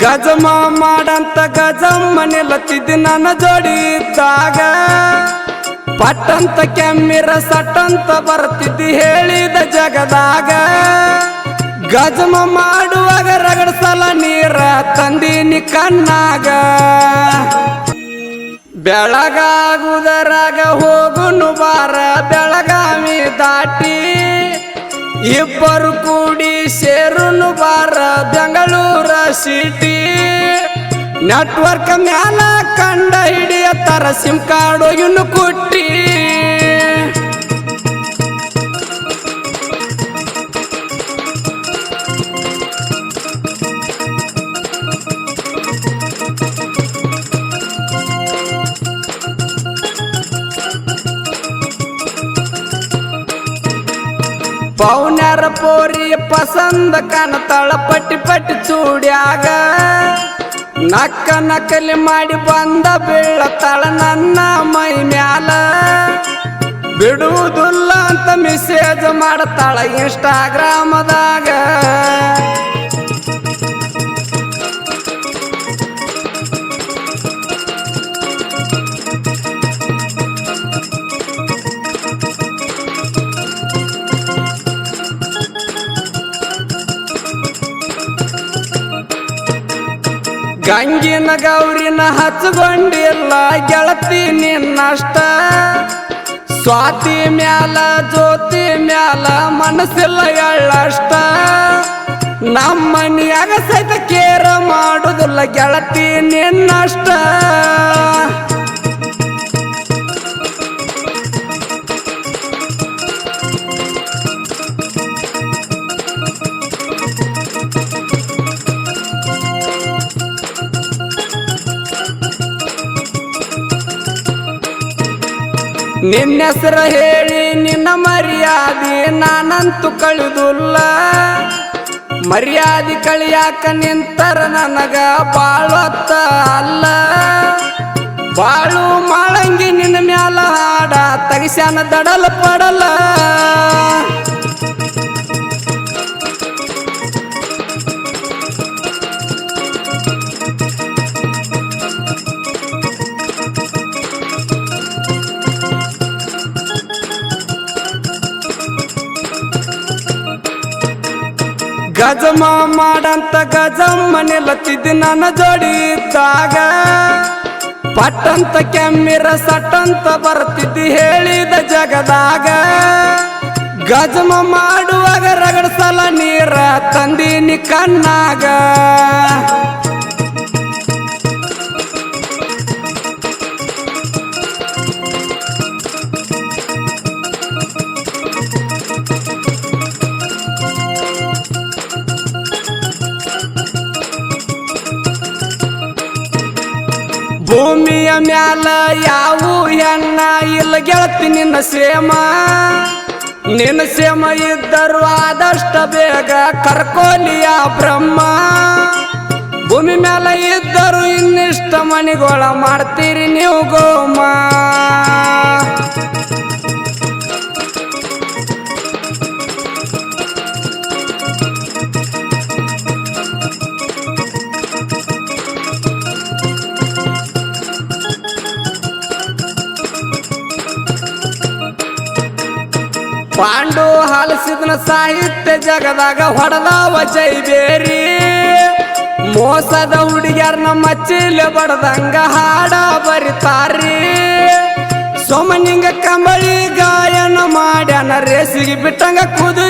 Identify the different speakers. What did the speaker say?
Speaker 1: ಗಜಮ ಮಾಡಂತ ಗಜಮ್ಮನೆ ನಿಲ್ಲತ್ತಿದ್ದಿ ನನ್ನ ಜೋಡಿ ಇದ್ದಾಗ. ಪಟ್ಟಂತ ಕೆಮ್ಮಿರ ಸಟ್ಟಂತ ಬರ್ತಿದ್ದಿ ಹೇಳಿದ ಜಗದಾಗ. ಗಜಮ ಮಾಡುವಾಗ ರಗಡ ಸಲ ನೀರ ತಂದೀನಿ ಕಣ್ಣಾಗ. ಬೆಳಗಾಗುದರಾಗ ಹೋಗುನು ಬಾರ ಬೆಳಗಾವಿ ದಾಟಿ. ಇಬ್ಬರು ಕೂಡಿ ಸೇರುನು ಬಾರ ಬೆಂಗಳೂರ ಸಿಟಿ ನೆಟ್ವರ್ಕ್ ಮ್ಯಾಲ ಕಂಡ ಹಿಡಿಯತ್ತಾರ ಸಿಮ್ ಕಾರ್ಡ್ ಇನ್ನು ಕುಟ್ಟಿ. ಪೋರಿ ಪಸಂದ ಕಾಣತಾಳ ಪಟ್ಟಿ ಪಟ್ಟಿ ಚೂಡ್ಯಾಗ. ನಕ್ಕ ನಕಲಿ ಮಾಡಿ ಬಂದ ಬೀಳತಾಳ ನನ್ನ ಮೈ ಮ್ಯಾಲ. ಬಿಡುವುದಿಲ್ಲ ಅಂತ ಮೆಸೇಜ್ ಮಾಡತಾಳ ಇನ್ಸ್ಟಾಗ್ರಾಮದಾಗ ಗಂಗಿನ ಗೌರಿನ ಹಚ್ಕೊಂಡಿಲ್ಲ ಗೆಳತಿ ನಿನ್ನಷ್ಟ. ಸ್ವಾತಿ ಮ್ಯಾಲ, ಜ್ಯೋತಿ ಮ್ಯಾಲ ಮನಸ್ಸಿಲ್ಲ ಎಳ್ಳಷ್ಟ. ನಮ್ಮ ಮನಿಯಾಗ ಸಹಿತ ಕೇರ ಮಾಡುದಿಲ್ಲ ಗೆಳತಿ ನಿನ್ನಷ್ಟ. ನಿನ್ನ ಹೆಸರು ಹೇಳಿ ನಿನ್ನ ಮರ್ಯಾದೆ ನಾನಂತೂ ಕಳೆದುಲ್ಲ. ಮರ್ಯಾದೆ ಕಳಿಯಾಕ ನಿಂತರ ನನಗ ಬಾಳತ್ತ ಅಲ್ಲ. ಬಾಳು ಮಾಡಂಗಿ ನಿನ್ನ ಮ್ಯಾಲ ಹಾಡ, ತಗಿಸ್ಯಾನ ದಡಲ ಪಡಲ ಗಜಮ ಮಾಡಂತ ಮನೆ ನಿಲ್ಲತ್ತಿದ್ದಿ ನನ್ನ ಜೋಡಿ ಇದ್ದಾಗ. ಪಟ್ಟಂತ ಕೆಮ್ಮಿರ ಸಟ್ಟಂತ ಬರ್ತಿದ್ದಿ ಹೇಳಿದ ಜಗದಾಗ. ಗಜಮ ಮಾಡುವಾಗ ರಗಡ ಸಲ ನೀರ ತಂದೀನಿ ಕಣ್ಣಾಗ. ಭೂಮಿಯ ಮ್ಯಾಲ ಯಾವ ಹೆಣ್ಣ ಇಲ್ಲ ಗೆಳತಿ, ನಿನ್ನ ಸೇಮ ನಿನ್ನ ಸೇಮ ಇದ್ದರು ಆದಷ್ಟ ಬೇಗ ಕರ್ಕೋಲಿಯ ಬ್ರಹ್ಮ. ಭೂಮಿ ಮ್ಯಾಲ ಇದ್ದರು ಇನ್ನಿಷ್ಟ ಮಣಿಗೋಳ ಮಾಡ್ತೀರಿ ನೀವು ಗೋಮ. ಪಾಂಡು ಹಾಲಿಸಿದನ ಸಾಹಿತ್ಯ ಜಗದಾಗ ಹೊಡೆದವ ಜೈಬೇರಿ. ಮೋಸದ ಹುಡುಗ್ಯಾರನ ಮಚ್ಚಿಲೆ ಬಡದಂಗ ಹಾಡ ಬರಿತಾರಿ ಸೋಮನಿಂಗ ಕಂಬಳಿ ಗಾಯನ ಮಾಡ್ಯಾನ, ರೇಸಿಗೆ ಬಿಟ್ಟಂಗ ಕುದು